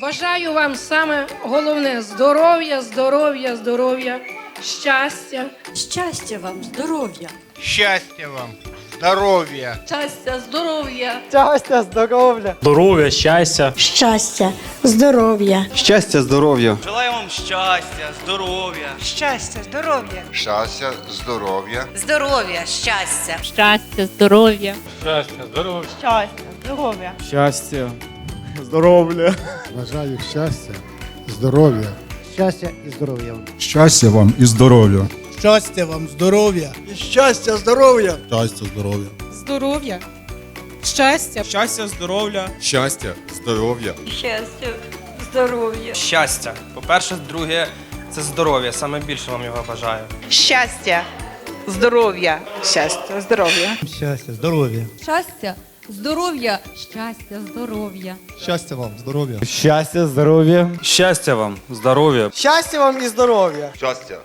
Бажаю вам саме головне здоров'я, здоров'я, здоров'я, щастя. Щастя вам, здоров'я. Щастя вам, здоров'я. Щастя, здоров'я. Щастя, здоров'я. Здоров'я, щастя. Щастя, здоров'я. Щастя, здоров'я. Вам щастя, здоров'я. Щастя, здоров'я. Щастя, здоров'я. Здоров'я, щастя. щастя, здоров'я. Щастя, здоров'я. Щастя, здоров'я. Бажаю щастя, здоров'я. Щастя і здоров'я. Щастя вам і здоров'я. Щастя вам, здоров'я. Щастя, здоров'я. Щастя, здоров'я. Здоров'я. Щастя. Щастя, здоров'я. Щастя, здоров'я. Щастя, здоров'я. Щастя. По-перше, друге, це здоров'я. Саме більше вам його бажаю. Щастя, здоров'я. Щастя, здоров'я. Щастя, здоров'я. Щастя, здоров'я. Щастя, здоров'я. Щастя вам, здоров'я. Щастя, здоров'я. Щастя вам, здоров'я. Щастя вам і здоров'я. Щастя,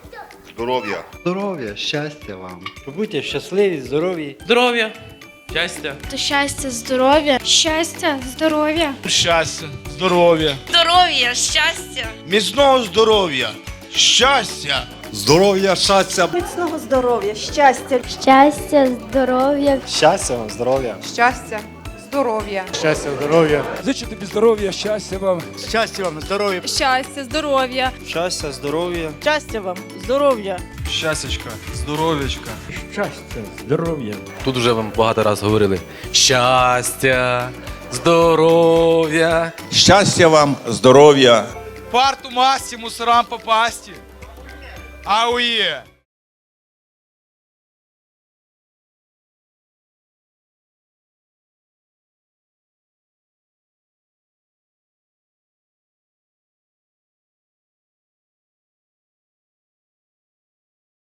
здоров'я. Здоров'я, щастя вам. Будьте щасливі, здорові. Здоров'я. Щастя. То щастя, здоров'я. Щастя, здоров'я. Щастя, здоров'я. Здоров'я, щастя. Міцного здоров'я. Щастя. Здоров'я, щастя. Міцного здоров'я, щастя. Щастя, здоров'я. Щастя вам, здоров'я. Щастя, здоров'я. Щастя, здоров'я. Зичу тобі здоров'я, щастя вам. Щастя вам, здоров'я. Щастя, здоров'я. Щастя, здоров'я. Щастя вам, здоров'я. Щастячка, здоров'ячка. Щастя, здоров'я. Тут вже вам багато раз говорили. Щастя, здоров'я. Щастя вам, здоров'я. Парту масі, мусорам попасти. Аує.